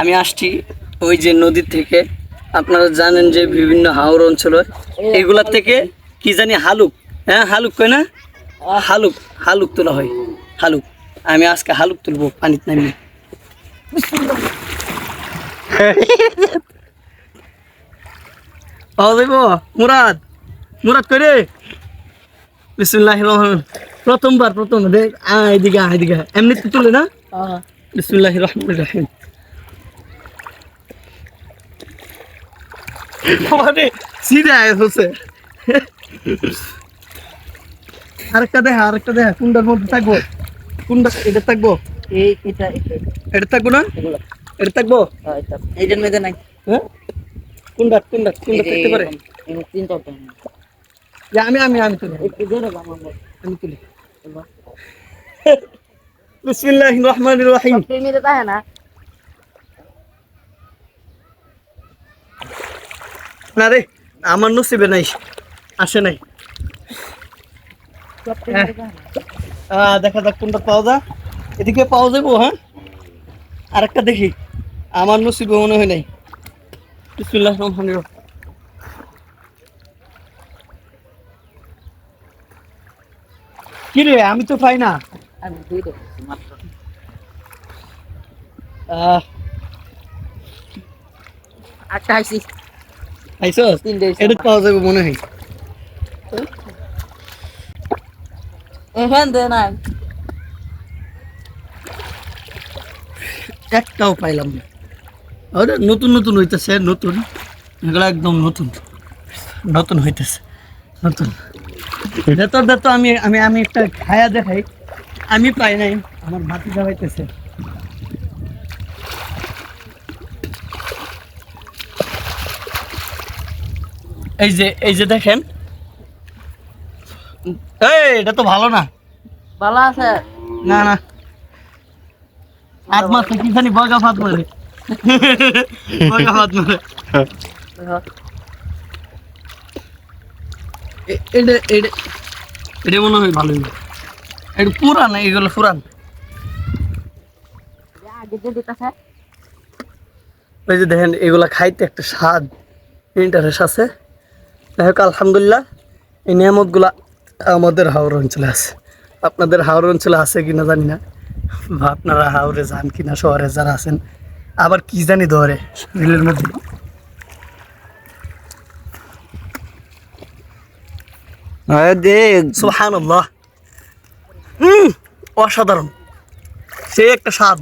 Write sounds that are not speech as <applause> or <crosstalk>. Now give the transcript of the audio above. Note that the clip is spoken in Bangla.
আমি আসছি ওই যে নদীর থেকে। আপনারা জানেন যে বিভিন্ন হাওর অঞ্চল এগুলা থেকে কি জানি হালুক হ্যাঁ হালুক কয় না? হালুক হালুক তোলা হয়। হালুক। আমি আজকে হালুক তুলবো, পানিতে নামিয়ে। মুরাদ মুরাদ করে বিসমুল্লাহ রহমান প্রথমবার প্রথম। দেখ আয় এদিকে আয় এদিকে আয়। এমনিতে তুলে না? বিসমুল্লাহ রহমান রাহিম। মানে সিধা হচ্ছে। আরেকটা দেখা আরেকটা দেখা কোনটার মধ্যে থাকব? কোনটা এটা থাকব? এই এটা এটা। এটা থাকব না? এগুলো। এটা থাকব? হ্যাঁ, এটা। নাই। হ্যাঁ? কোনটা কোনটা কোনটা থাকতে পারে? এই তিন চারটা যে আমি আমি আমি তুলি। আমি তুলি। <laughs> বিসমিল্লাহ রহমান রহিম। না? রে আমার নসিবে নাই আসে নাই। দেখা যাক কোনটা পাওয়া যায়। এদিকে পাওয়া যাব হ্যাঁ? আরেকটা দেখি। আমার নসিবে মনে হয় নাই। বিসমিল্লাহ রহমান রহিম। কি রে আমি তো পাই না। আটটা আইসি তিনটে এটা পাওয়া যাবে মনে হয়। এখান দে নাই। একটাও পাইলাম না। আরে নতুন নতুন হইতেছে নতুন। এগুলো একদম নতুন। নতুন হইতেছে। নতুন। ভেতর তো আমি আমি আমি একটা খায়া দেখাই। আমি পাই নাই আমার ভাতি হইতেছে এই যে এই যে দেখেন। এই এটা তো ভালো না। ভালো আছে। না না। মারছে কি জানি বগা ফাত মারে। বগা ফাত মারে। এ- এটা এটা এটা মনে হয় ভালোই এটা পুরান এগুলো পুরান। আগে যে দিতেছে ওই যে দেখেন এগুলা খাইতে একটা স্বাদ ইন্টারেস্ট আছে। যাই হোক আলহামদুলিল্লাহ এই নিয়ামতগুলা আমাদের হাওড় অঞ্চলে আছে। আপনাদের হাওড় অঞ্চলে আছে কিনা জানি না বা আপনারা হাওড়ে যান কিনা শহরে যারা আছেন আবার কি জানি ধরে রিলের মধ্যে। হুম অসাধারণ। সে একটা স্বাদ।